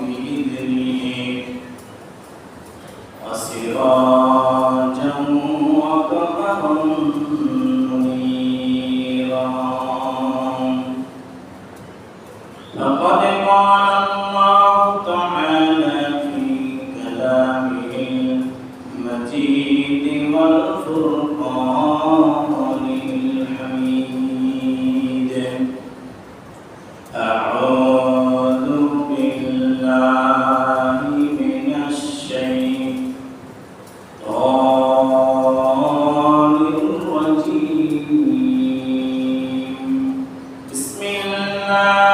بإذنه وسراجا الله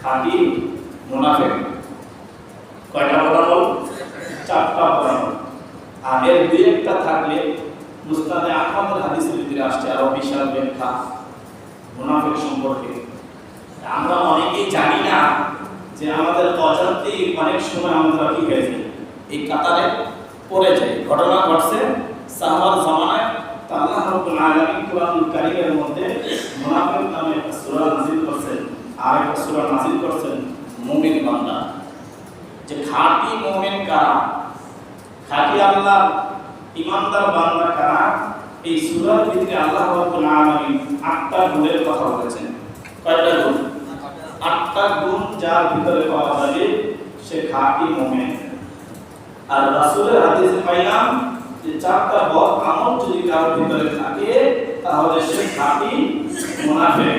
খাঁটি মুনাফেক কয়টা কথা চারটা কথা আর এর একটা থাকলে মুস্তাদে আহমদ হাদিসের ভিতরে আসছে আরও বিশাল বেন খা সম্পর্কে। আমরা অনেকেই জানি না যে আমাদের অজান্তেই অনেক সময় আমরা কি হয়েছে এই কাতারে পড়ে যায়। ঘটনা ঘটছে সাহাবার জমানায়। আল্লাহ রাব্বুল আলামিন কোরআন কারীমের মধ্যে মুনাফিক নামে সূরা নাযিল আর একটা সূরা নাযিল করছেন মুমিন বান্দা। যে খাঁটি মুমিন কারা? খাঁটি আল্লাহ ইমানদার বান্দা কারা? এই সূরার ভিতরে আল্লাহ রাব্বুল আলামিন আটটা গুণের কথা বলেছেন। কয়টা গুণ? আটটা গুণ যার ভিতরে পাওয়া যাবে সে খাঁটি মুমিন। আর রাসূলের হাদিসে পাইলাম যে চারটা বদ আমল যদি কারোর ভিতরে থাকে, তাহলে সে খাঁটি মুনাফিক।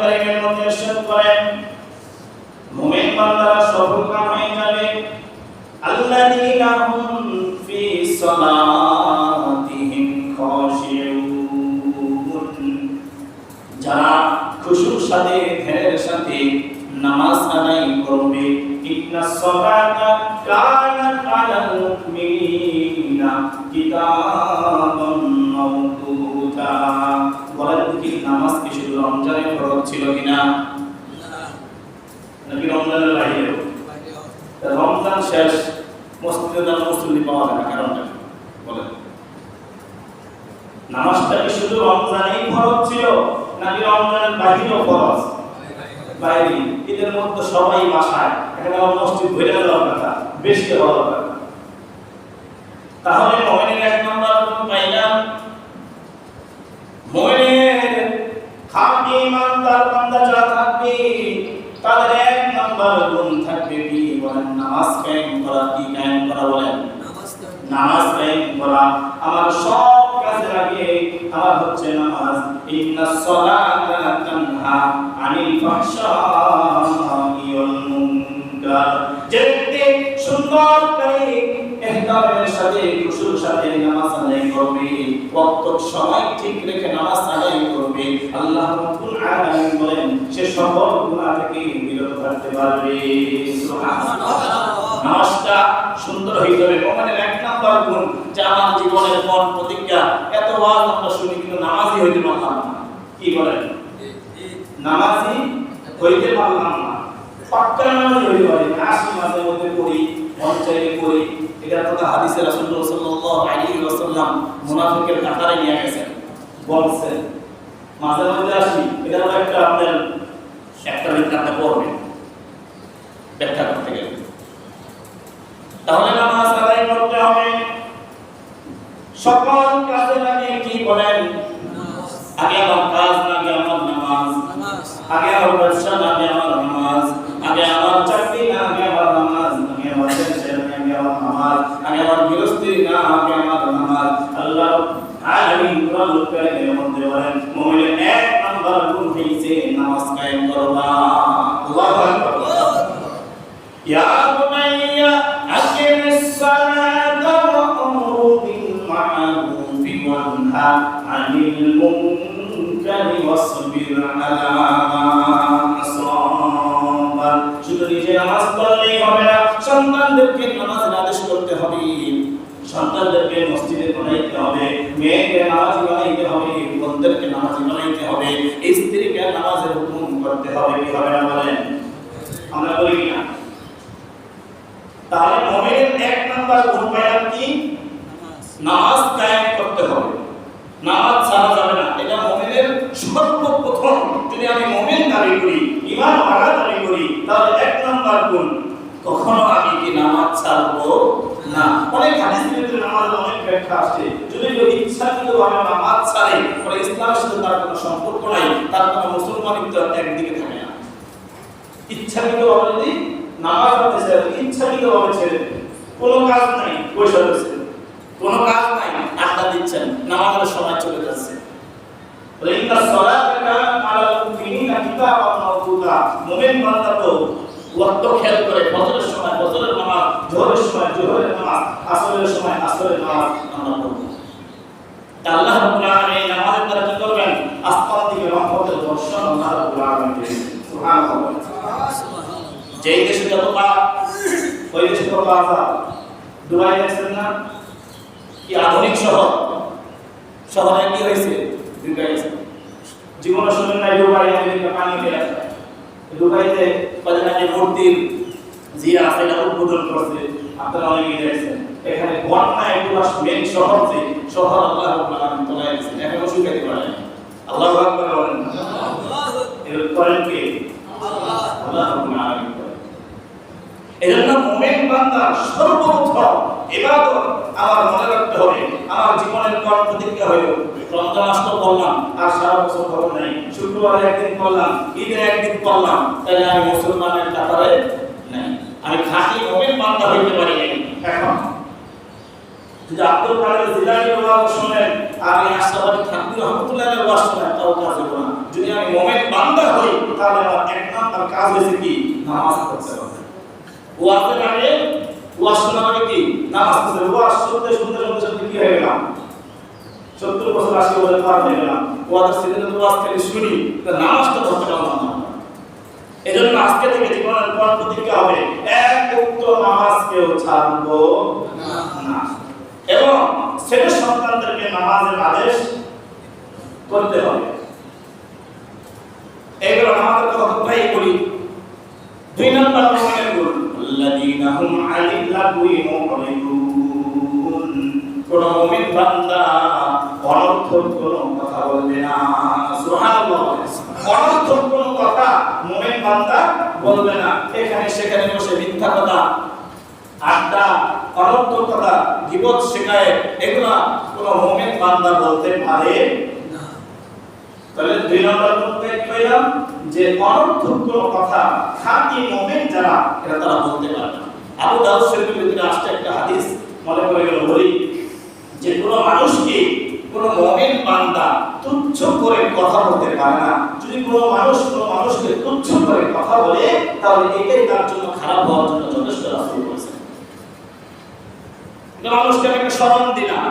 কারীমের মধ্যে ইরশাদ করেন মুমিন বান্দারা সফলকাম হয়ে যাবে। আল্লাযীনা হুম ফি সালাতিহিম খাশিউন। যারা খুশুর সাথে ধ্যানের সাথে নামাজ আদায় করবে, ইন্না সালাতা কানাত আলাল মুমিনিনা কিতাবান মাওকুতা। রমজানে ফরজ ছিল কিনা? নাকি রমজানের বাইরেও? রমজান শেষ, মসজিদে যারা মুসল্লি পাওয়া যায় না কারণটা বলেন। নামাজটা কি শুধু রমজানেই ফরজ ছিল, নাকি রমজানের বাহিরেও ফরজ? বাইরে ঈদের মধ্যে সবাই বাসায়, এখানে মসজিদ ভরে যাওয়ার কথা বেশি হওয়ার কথা তাহলে মোমেনের এক নম্বর পাইলাম মোমেনের খাঁটি ইমানদার বান্দা যারা থাকবে, তাদের এক নম্বর গুণ থাকবে কি বলেন? নামাজ কায়েম করা, কি কায়েম করা বলেন? নামাজ কায়েম করা। আমার সব কাজে আগে আমার হচ্ছে নামাজ। ইন্না সলাতা তানহা আনিল ফাহশাই ওয়াল মুনকার। যে ব্যক্তি সুন্দর করে ইহতামের সাথে খুশুর সাথে নামাজ আদায় করবে ওয়াক্ত সময় ঠিক রেখে নামাজ আদায় করবে। আল্লাহ রাব্বুল আলামিন বলেন সে সকল গুনাহ থেকে বিরত থাকতে পারবে। নামাজটা সুন্দর হয়ে যাবে মোমেনের এক নাম্বার গুণ যে আমার জীবনের মন প্রতিজ্ঞা এত ওয়াজ আমরা শুনি কিন্তু নামাজই হইতে পারলাম না। কি বলেন? নামাজই হইতে পারলাম না। পাক্কা নামাজ হইতে পারি না। মাঝে মধ্যে পড়ি মন চাইলে পড়ি এটা কথা হাদিসে রাসূলুল্লাহ সাল্লাল্লাহু আলাইহি ওয়াসাল্লাম মুনাফিকের কাতারে নিয়ে গেছেন। বলছেন, মাঝে মধ্যে আসি, এটা একটা আপনার একটা বিখ্যাত পড়বেন ব্যাখ্যা করতে গেলে। তাহলে নামাজ আদায় করতে হবে। সকল কাজে লাগে কি বলেন? আগে আমার কাজ লাগে আমার নামাজ, আগে আমার ব্যবসা লাগে আমার নামাজ, আমি আমার গৃহস্থির না আমি আমার নামাজ। আল্লাহ আলামিন কুরআন কারীমের মধ্যে বলেন, মুমিনের এক নাম্বার গুণ হইছে নামাজ কায়েম করবা। আল্লাহু আকবার। ইয়া বুনাইয়া আকিমিস সালাতা ওয়া আমরু বিল মা'রুফ ওয়া আনহা আনিল মুনকারি ওয়াসবির আলা মা আসাবা শুধু নিজে নামাজ পড়লেই হবে সন্তানদেরকে মসজিদে বানাইতে হবে, মেয়েকে নামাজি বানাইতে হবে বোনদেরকে নামাজি বানাইতে হবে স্ত্রীকে নামাজের হুকুম করতে হবে, কি হবে না বলেন? আমরা বলি কিনা তাহলে মুমিনের এক নাম্বার পাইলাম কি? নামাজ কায়েম করতে হবে। নামাজ ছাড়া যাবে না। এটা মুমিনের সর্বপ্রথম। যদি আমি মুমিন দাবি করি, ঈমান ওয়ালা দাবি করি, তাহলে এক নাম্বার গুণ কখনো আমি কি নামাজ ছাড়বো? না। অনেক হাদিসের ভিতরে নামাজের অনেক ব্যাখ্যা আসছে যদি কেউ ইচ্ছাকৃতভাবে নামাজ ছাড়ে তাহলে ইসলামের সাথে তার কোনো সম্পর্ক নাই তার কোনো মুসলমানিত্ব একদিকে থাকে না। ইচ্ছাকৃতভাবে যদি নামাজ পড়তে চায় ইচ্ছাকৃতভাবে ছেড়ে কোনো কাজ নাই বসে রয়েছে। কোনো কাজ নাই আড্ডা দিচ্ছেন নামাজের সময় চলে যাচ্ছে। বলে ইন্না সলাতা আলাল মুমিনিনা কিতাবান মাওকুতা মুমিন বান্দা তো ওয়াক্ত খেয়াল করে ফজরের সময়, ফজরের নামাজ, জোহরের সময়, জোহরের নামাজ, আসরের সময়, আসরের নামাজ আমরা পড়ব। আল্লাহ রাব্বুল আলামিন নামাজের দ্বারা কি করবেন? আসমান থেকে রহমতের বর্ষণ আল্লাহ রাব্বুল আলামিন সুবহানাল্লাহ। যেই দেশে যত পাপ, ওই দেশে তত আজাব দুবাই দেখছেন না? কি আধুনিক শহর? শহরে কি হয়েছে? দুবাই জীবনে শুনেন নাই দুবাই আমেরিকা পানি দুবাইতে কদিন মূর্তির জিয়া আছে এটা উদ্বোধন করছে। আপনারা অনেকে দেখছেন। এখানে বন্যায় পুরো মেন শহর যে, শহর আল্লাহ তোলায় দিয়েছেন। এখনও শুকাইতে পারে আল্লাহ আকবার বলেন। এর করেন কে? আল্লাহ করেন এজন্য মুমিন বান্দা সর্বপ্রথম ইবাদত আমার মনে রাখতে হবে, আমার জীবনের কর্ম প্রতিজ্ঞা হইল রমজান মাস তো করলাম। আর সারা বছর খবর নাই। শুক্রবারে একদিন করলাম ঈদে একদিন করলাম। তাহলে আমি মুসলমানের কাতারে নাই। আমি খাঁটি মুমিন বান্দা হইতে পারি এখন, যদি আব্দুল কাদের জিলানি ওয়াজ শুনেন, আর এই আশরাফি থাকবি রহমতুল্লাহের ওয়াজ শুনেন, তাও কাজ হবে না। যদি আমি মুমিন বান্দা হই, তাহলে আমার এক নাম্বার কাজ হয়েছে কি? নামাজ পড়তে হবে। ওয়াজের আগে ওয়াজ আগে কি? নামাজ হবে ওয়াজ শুনতে শুনতে শুনতে বছর আশি বছর শুনি। তা নামাজটা ধরতে পারলাম এই আজকে থেকে হবে, এক উক্ত নামাজ এবং ছেলে সন্তানদেরকে নামাজের আদেশ করতে হবে। এগুলো আমাদের কথা কোথায় বলি। দুই নম্বর মোমেনের গুণ। আল্লাযীনা হুম আনিল লাগwi মুরিদুন কোন মুমিন বান্দা অনর্থক কোন কথা বলবে না। সুবহানাল্লাহ। অনর্থক কোন কথা মুমিন বান্দা বলবে না। এখানে সেখানে বসে মিথ্যা কথা, আড্ডা, অনর্থক কথা, গীবত শেখায়। এগুলা কোন মুমিন বান্দা বলতে পারে তাহলে দুই নম্বর মধ্যে কি কইলাম? যে অনর্থক কথা খাঁটি মুমিন যারা, এটা তারা বলতে পারে না। আবু দাউদ শরীফের ভিতরে আসছে একটা হাদিস, মনে করে গেল বলি যে কোনো মানুষকে কোনো মুমিন বান্দা তুচ্ছ করে কথা বলতে পারে না। যদি কোনো মানুষ কোনো মানুষকে তুচ্ছ করে কথা বলে, তাহলে এটাই তার জন্য খারাপ হওয়ার জন্য যথেষ্ট রাস্তা বলেছেন মানুষকে আমি একটা স্মরণ দিলাম,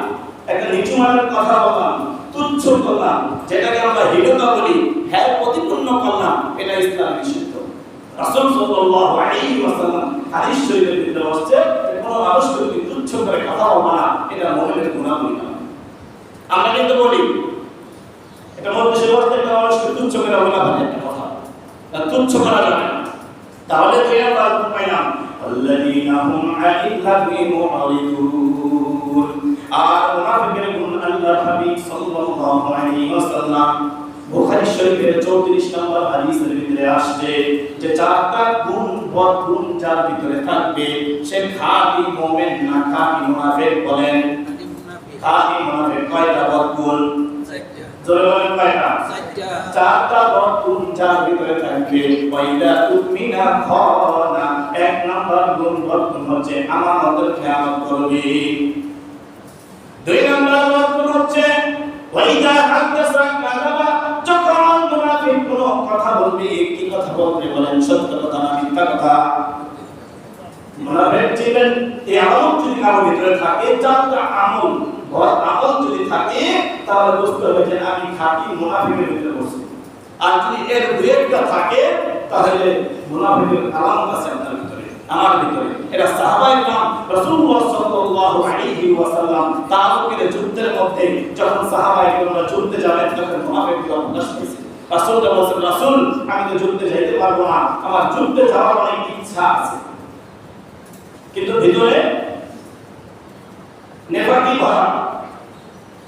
একটা নিচু মানের কথা বললাম তুচ্ছর করলাম যেটাকে আমরা হীনতা বলি হ্যাঁ প্রতিপূর্ণ করলাম এটা ইসলাম নিষিদ্ধ। রাসূল সাল্লাল্লাহু আলাইহি ওয়াসাল্লাম হাদিস শরীফের ভিতরে আসছে কোনো মানুষকে যদি তুচ্ছ করে কথা বলা এটা মুমিনের গুণাবলী না। আমরা কিন্তু বলি, এটা মধ্যে সে বলতে একটা মানুষকে তুচ্ছ করে বলা হয় একটা কথা। না তুচ্ছ করা যাবে না। তাহলে তো এর পাই না। আল্লাযীনা হুম আলিল লাহি মুআরিদুন। আর মুনাফিকের গুণ আল্লাহর হাবিব সাল্লাল্লাহু আলাইহি ওয়াসাল্লাম বুখারী শরীফের 34 নম্বর হাদিসের ভিতরে আসছে যে চারটা গুণ বদ গুণ যার ভিতরে থাকবে, সে খাঁটি মুমিন না খাঁটি মুনাফিক বলেন। খাঁটি মুনাফিক কয়টা বদ গুণ? চারটা খানা, এক নাম্বার গুণ বদগুণ হচ্ছে আমানতের খেয়ানত করবে। দুই নাম্বার হচ্ছে, ওয়াইদা হাদাসা যখন মুনাফিক কোনো কথা বলবে কি কথা বলবে, বলেন, সত্য কথা না মিথ্যা কথা? মুনাফিক ছিলেন এই আমল যদি কারও ভিতরে থাকে আমল বদ আমল যদি থাকে, তাহলে বুঝতে হবে যে আমি খাঁটি মুনাফিকের ভিতরে বসছি আর যদি এর দু একটা থাকে, তাহলে মুনাফিকের আলামত আছে আমার ভিতরে। এটা সাহাবাই কাম রাসূলুল্লাহ সাল্লাল্লাহু আলাইহি ওয়াসাল্লাম তাবুকের যুদ্ধের মধ্যে যখন সাহাবাই কামরা যুদ্ধে যাবেন, তখন মুনাফিকরা অভ্যাস করেছে রাসূল বলেছেন, রাসূল, আমি তো যুদ্ধে যাইতে পারব না, আমার যুদ্ধে যাওয়ার অনেক ইচ্ছা আছে। কিন্তু ভিতরে নেফাকি ভরা।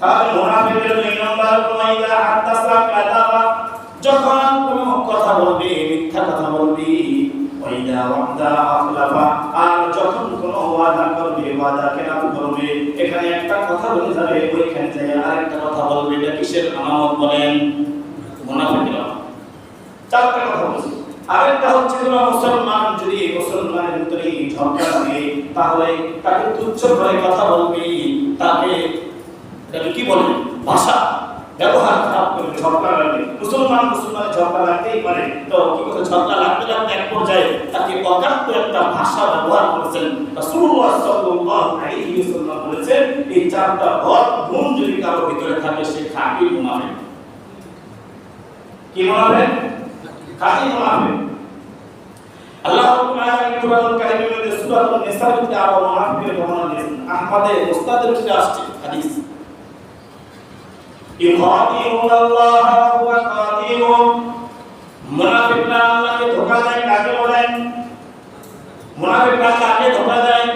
তাহলে মুনাফিকের দুই নম্বর ওয়াইদা হাত্তাসা কাযাবা যখন কোনো কথা বলবে, মিথ্যা কথা বলবে এখানে একটা কথা বলে কথা বলবে, এটা বলেন? আরেকটা হচ্ছে মুসলমান যদি মুসলমানের ভিতরে ঝগড়া থাকে তাহলে তাকে তুচ্ছ করে কথা বলবে, তাকে কি বলবে ভাষা ব্যবহার খারাপ করবে ঝগড়া মুসলমান মুসলমান ঝগড়া লাগতেই পারে। তো কি করে ঝগড়া লাগতে লাগতে এক পর্যায়ে তাকে অকাত্য একটা ভাষা ব্যবহার করেছে করতেছেন রাসূলুল্লাহ সাল্লাল্লাহু আলাইহি ওয়াসাল্লাম বলেছেন, এই চারটা গুণ যদি কারও ভিতরে থাকে, সে কি আল্লাহ রাব্বুল আলামিন কারীমের মধ্যে আরও মুনাফিকের বর্ণনা দিয়েছেন। আহমদে আসছে হাদিস। ইউখাদিউন আল্লাহ ওয়া কাদিরুন মুনাফিকরা আল্লাহকে ধোঁকা দেয়, কাকে বলেন? মুনাফিকরা কাকে ধোঁকা দেয়?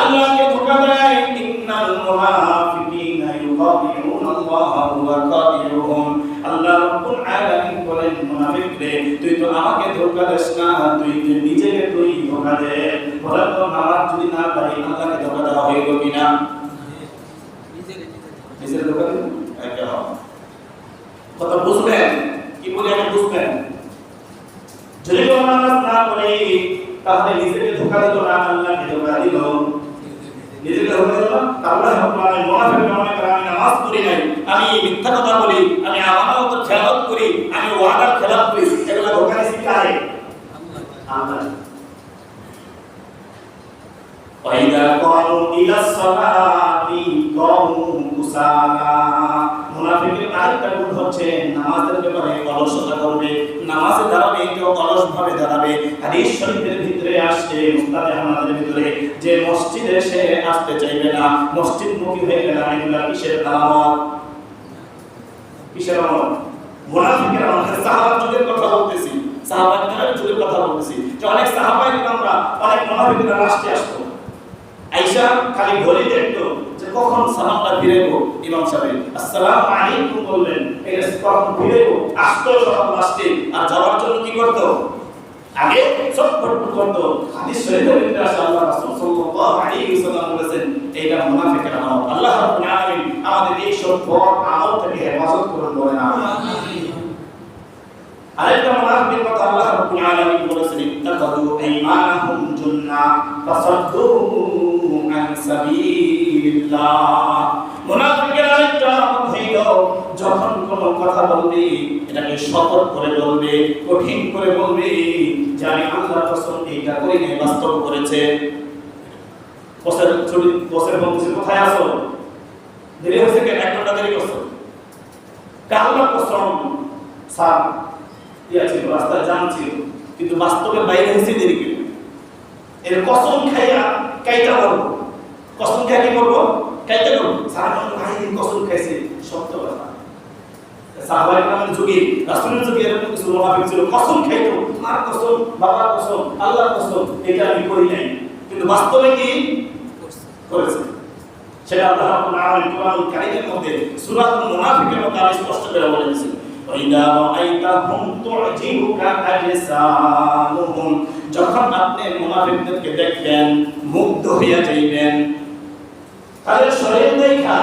আল্লাহকে ধোঁকা দেয়, ইন্নাল মুনাফিকিনা ইউখাদিউন আল্লাহ ওয়া কাদিরুন আল্লাহ রাব্বুল আলামিন বলেন, মুনাফিকরে, তুই তো আমাকে ধোঁকা দিস না, তুই তো নিজেকে তুই ধোঁকা দে। বলেন তো, নামাজ যদি না পারি আল্লাহকে ধোঁকা দেওয়া হয়ে গেল কিনা? নিজেরে ধোঁকা দিন কথা বুঝবেন কি বলে আমি বুঝবেন যদি কোনো নামাজ না পড়ি তাহলে নিজেকে ধোঁকা দিল না আল্লাহকে ধোঁকা দিল নিজেকে ধোঁকা দিল তাহলে আপনার মুনাফিক মনে করে আমি নামাজ পড়ি নাই আমি মিথ্যা কথা বলি আমি আমানত খেলাপ করি আমি ওয়াদার খেলাপ করি এগুলো ধোঁকা দিছি কারে আল্লাহ আল্লাহ وإذا قاموا إلى الصلاة قاموا كسالى মুনাফিকের আরেকটা গুণ হচ্ছে নামাজের ব্যাপারে অলসতা করবে নামাজে দাঁড়াবে, কেউ অলস ভাবে দাঁড়াবে। হাদিস শরীফের ভিতরে আসছে, মুস্তাদে আহমদের ভিতরে যে মসজিদে সে আসতে চাইবে না মসজিদ মুখী হয়ে গেলে এগুলা কিসের আলামত কিসের আলামত মুনাফিকের আমাদের সাহাবা যুগের কথা বলতেছি সাহাবা যুগের কথা বলতেছি। যে অনেক সাহাবাই আমরা অনেক মুনাফিকরা রাষ্ট্রে আসতো। আইসা খালি ঘড়ি দেখতো কখন সালামটা ফিরেবো ইমাম সাহেব আসসালামু আলাইকুম বললেন এটা কখন ফিরেবো আসতো সব আসতে আর যাওয়ার জন্য কি করতো? আগে সব ফটফট করতো। হাদিস শরীফে ভিতরে আছে আল্লাহ রাসূল সাল্লাল্লাহু আলাইহি ওয়াসাল্লাম বলেছেন, এইটা মুনাফিকের আমল। আল্লাহ রাব্বুল আলামিন আমাদের এই সব বদ আমল থেকে হেফাজত করুন বলেন, আমিন। আরেকটা মুনাফিকের কথা আল্লাহ রাব্বুল আলামিন বলেছেন যখন কোনো কথা বলবে, এটাকে শপথ করে বলবে, কঠিন করে বলবে যে আমি আল্লাহর কসম এইটা করি নাই, বাস্তব করেছে। বসের ছুটি বসের বলছে কোথায় আছো? দেরি হয়েছে কেন? এক ঘণ্টা দেরি করছ? আল্লাহর কসম স্যার ইয়া ছিল। কসম খাইতো। কসম, বাবার কসম, আল্লাহর কসম, এটা আমি করি নাই। কিন্তু বাস্তবে কি? করেছে। সেটা আল্লাহ রাব্বুল আলামিন কোরআনুল কারীমের মধ্যে সূরাতুল মুনাফিকের মধ্যে স্পষ্ট করে বলেছেন ওয়াইদা রাআইতাহুম তু'জিবুকা আজসামুহুম যখন আপনি মুনাফিকদেরকে দেখবেন, মুগ্ধ হইয়া যাইবেন, তাদের শরীর দেখা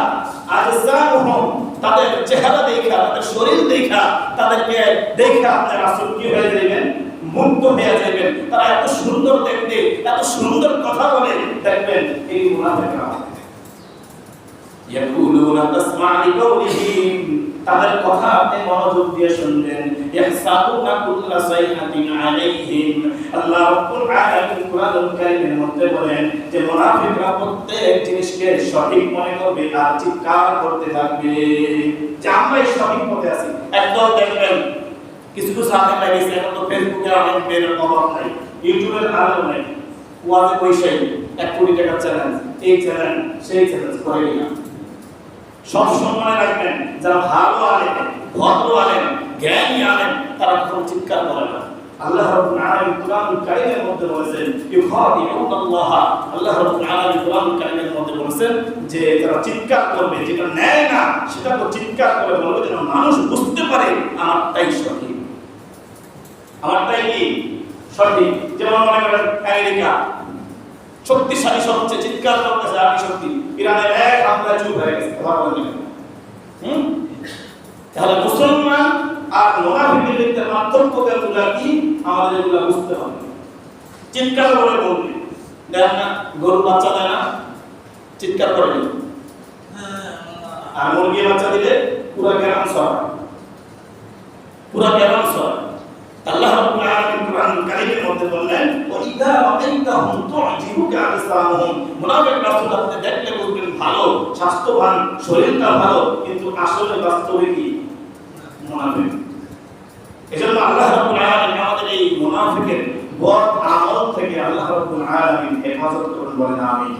আজসামুহুম তাদের চেহারা দেখা, তাদের শরীর দেখা, তাদেরকে দেখা আপনি রাসূল কি হয়ে যাইবেন, মুগ্ধ হয়ে যাইবেন। তারা এত সুন্দর দেখতে, এত সুন্দর কথা বলে, দেখবেন এই মুনাফিকরা ইয়াকুলুনা তাসমা লিকাউলিহিম তাদের কথা আপনি মনোযোগ দিয়ে শুনবেন। ইয়াহসাবুনা কুল্লা সাইহাতিন আলাইহিম। আল্লাহ রাব্বুল আলামিন কারীমের মধ্যে বলেন যে, মুনাফিকরা প্রত্যেক জিনিসকে সঠিক মনে করবে আর চিৎকার করতে থাকবে। যে আমরাই সঠিক পথে আছি। একদম দেখবেন, কিছু কিছু লাগিয়েছে এখন তো ফেসবুকে অনেক অভাব নাই, ইউটিউবের আলো নাই। এক কোটি টাকার চ্যালেঞ্জ এই চ্যালেঞ্জ সেই চ্যালেঞ্জ করে না সব সময় রাখবেন। যারা ভালো আলেন ভদ্র আলেন জ্ঞানী আলেন তারা কখনো চিৎকার করে না। আল্লাহ রাব্বুল আলামিন কারীমের মধ্যে বলেছেন ইউখাদিউন আল্লাহ আল্লাহ আলামিন কারীমের মধ্যে বলেছেন যে তারা চিৎকার করবে, যেটা নেয় না, সেটা তো চিৎকার করে বলবে যেন মানুষ বুঝতে পারে, আমারটাই সঠিক। আমারটাই কি? সঠিক। যেমন মনে করেন, আমেরিকা। শক্তিশালী সবচেয়ে চিৎকার করতেছে আমি শক্তি ইরানের এক হামলায় চুপ হয়ে গেছে কথা বলেন। হুম? তাহলে মুসলমান আর মোনাফিকের ভিতরে পার্থক্যগুলো কি? আমাদের এগুলো বুঝতে হবে। চিৎকার করে বলবে দেখ না গরু বাচ্চা দেয় না। চিৎকার করে আর মুরগি বাচ্চা দিলে পুরো গ্রাম সর পুরো গ্রাম সর আল্লাহ রাব্বুল আলামিন কোরআন কারীমের মধ্যে বললেন, ওয়া ইযা রাআইতাহুম তু'জিবু ইয়াসিফুকা আজসামুহুম মুনাফিক রাসূল দেখলে বলবেন ভালো, স্বাস্থ্যবান, শরীরটা ভালো, কিন্তু আসলে বাস্তবে কি? মুনাফিক। এজন্য আল্লাহ রাব্বুল আলামিন আমাদের এই আমল থেকে আল্লাহ রাব্বুল আলামিন হেফাজত করুন বলেন আমিন।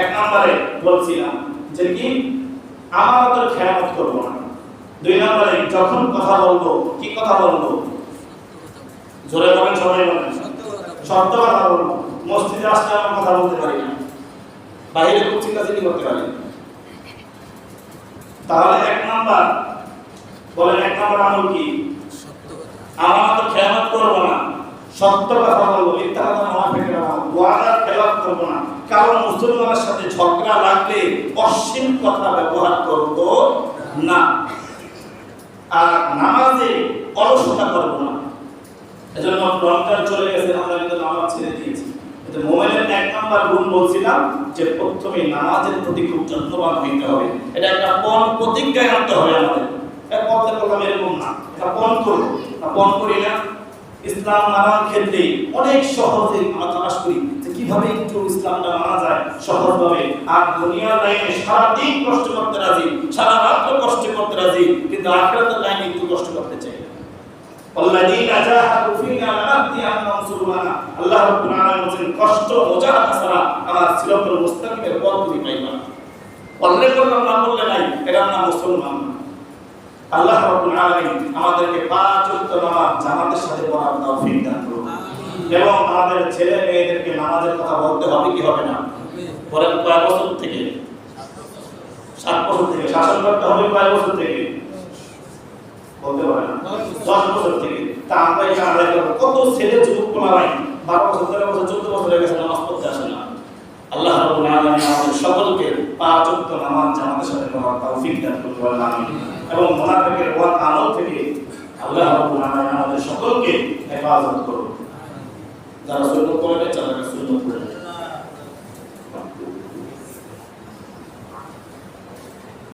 এক নম্বরে বলছিলাম যে কি? আমাদের খেয়ালত করব না। দুই নম্বরে যখন কথা বলব, কি কথা বলব? জোরে বলেন, সবাই বলেন। সত্য কথা বলব। মসজিদে আসলে আমরা কথা বলতে পারি না। বাইরে খুব চিন্তাচিন্তি করতে পারি তাহলে এক নাম্বার, বলেন এক নাম্বার আমল কি? আমরা তো খেয়ালত করব না, সত্য কথা বলব, মিথ্যা কথা ফেকে না ওয়াদার খেলাপ করব না। কারণ মুসলমানের সাথে ঝগড়া লাগলে অশ্লীল কথা ব্যবহার করব না। আর নামাজে অলসতা করব না। এজন্য রমজান চলে গেছে, আমরা কিন্তু নামাজ ছেড়ে দিয়েছি কিন্তু মোবাইলের এক নাম্বার গুণ বলছিলাম যে প্রথমে নামাজের প্রতি খুব যত্নবান হইতে হবে। এটা একটা পণ প্রতিজ্ঞায় আনতে হবে আমাদের। এক পথে এরকম না। এটা পণ করব। পণ করি না। ইসলাম মানার ক্ষেত্রে অনেক সহজে আমরা তালাশ করি যে কীভাবে একটু ইসলামটা মানা যায় সহজভাবে। আর দুনিয়ার লাইনে সারাদিন কষ্ট করতে রাজি, সারা রাত্র কষ্ট করতে রাজি, কিন্তু আখেরাতের লাইনে একটু কষ্ট করতে চাই। আল্লাযীনা জাহাদু ফিনা লানাহদিয়ান রাসূলানা আল্লাহ রাব্বুল আলামিন বলেন কষ্ট মুজাহাদা ছাড়া আমার সিরাতুল মুস্তাকিমের পথ তুমি পাইবা অন্যের কোনো নাম বললে নাই এরা নাম মুসলমান। আল্লাহ রাব্বুল আলামিন আমাদেরকে পাঁচ ওয়াক্ত নামাজ জামাতের সাথে পড়ার তৌফিক দান করুন। এবং আমাদের ছেলে মেয়েদেরকে নামাজের কথা বলতে হবে কি হবে না? পরের কয়েক বছর থেকে, সাত বছর থেকে, শাসন করতে হবে কয়েক বছর থেকে। বলতে পারে দশ বছর থেকে। তা আমরা এটা আদায় করব। কত ছেলে যুবক পোলারাই বারো বছর, তেরো বছর, চোদ্দ বছর হয়ে গেছে নামাজ পড়তে আসে না। আল্লাহ রাব্বুল আলামিন আমাদের সকলকে পাঁচ ওয়াক্ত নামাজ জামাতের সাথে পড়ার তৌফিক দান করুন আমিন। এবং মুনাফিকের ওয়াদ আমল থেকে আল্লাহ রাব্বুল আলামিন আমাদের সকলকে হেফাজত করুন। যারা সুন্নত করে নেয় তারা করে